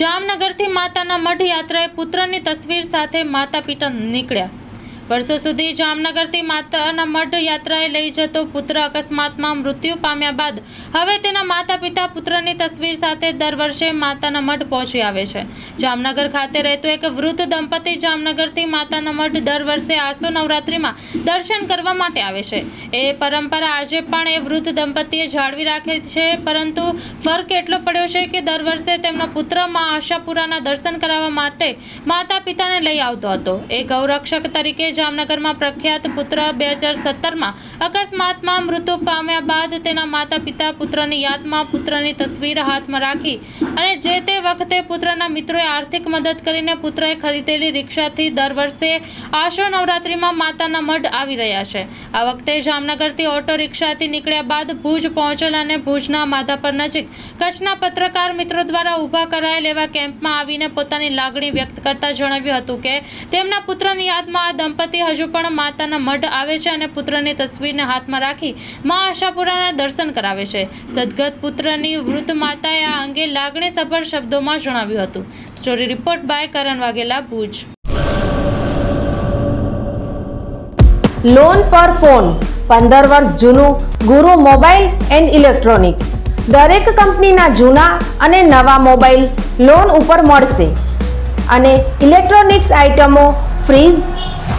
જામનગરથી માતાના મઢ યાત્રાએ પુત્રની તસવીર સાથે માતા પિતા નીકળ્યા. વર્ષો સુધી જામનગરથી માતાના મઢ યાત્રાએ લઈ જતો પુત્ર અકસ્માતમાં મૃત્યુ પામ્યા બાદ હવે તેના માતા પિતા પુત્રની તસવીર સાથે દર વર્ષે માતાના મઢ પહોંચી આવે છે. જામનગર ખાતે રહેતું એક વૃદ્ધ દંપતી જામનગરથી માતાના મઢ દર વર્ષે આસો નવરાત્રિમાં દર્શન કરવા માટે આવે છે. એ પરંપરા આજે પણ એ વૃદ્ધ દંપતીએ જાળવી રાખે છે, પરંતુ ફરક એટલો પડ્યો છે કે દર વર્ષે તેમનો પુત્રમાં આશાપુરાના દર્શન કરાવવા માટે માતા પિતાને લઈ આવતો હતો. એ ગૌરક્ષક તરીકે જામનગરમાં પ્રખ્યાત પુત્ર બે હજાર સત્તરમાં અકસ્માતમાં મૃત્યુ પામ્યા બાદ તેના માતા પિતા પુત્રની યાદમાં પુત્રની તસવીર હાથમાં રાખી અને જે તે વખતે પુત્રના મિત્રોએ આર્થિક મદદ કરીને પુત્રએ ખરીદેલી રિક્ષાથી દર વર્ષે આશો નવરાત્રિમાં માતાના મઢ આવી રહ્યા છે. આ વખતે જામનગરથી ઓટો રિક્ષાથી નીકળ્યા બાદ ભુજ પહોંચેલ અને ભુજના માધાપર નજીક કચ્છના પત્રકાર મિત્રો દ્વારા ઊભા કરાયેલ એવા કેમ્પમાં આવીને પોતાની લાગણી વ્યક્ત કરતા જણાવ્યું હતું કે તેમના પુત્રની યાદમાં આ દંપતી હજુ પણ માતાના મઢ આવે છે અને પુત્રની તસવીરને હાથમાં રાખી મા આશાપુરાના દર્શન કરાવે છે. સદગત પુત્રની વૃદ્ધ માતાએ આ અંગે લાગણીસભર શબ્દોમાં જણાવ્યું હતું. Story report by Karan Vaghela, Bhuj. Loan પર ફોન પંદર વર્ષ જૂનું, ગુરુ મોબાઈલ એન્ડ ઇલેક્ટ્રોનિક્સ. દરેક કંપનીના જૂના અને નવા મોબાઈલ લોન ઉપર મળશે. અને ઇલેક્ટ્રોનિક્સ આઇટમો fridge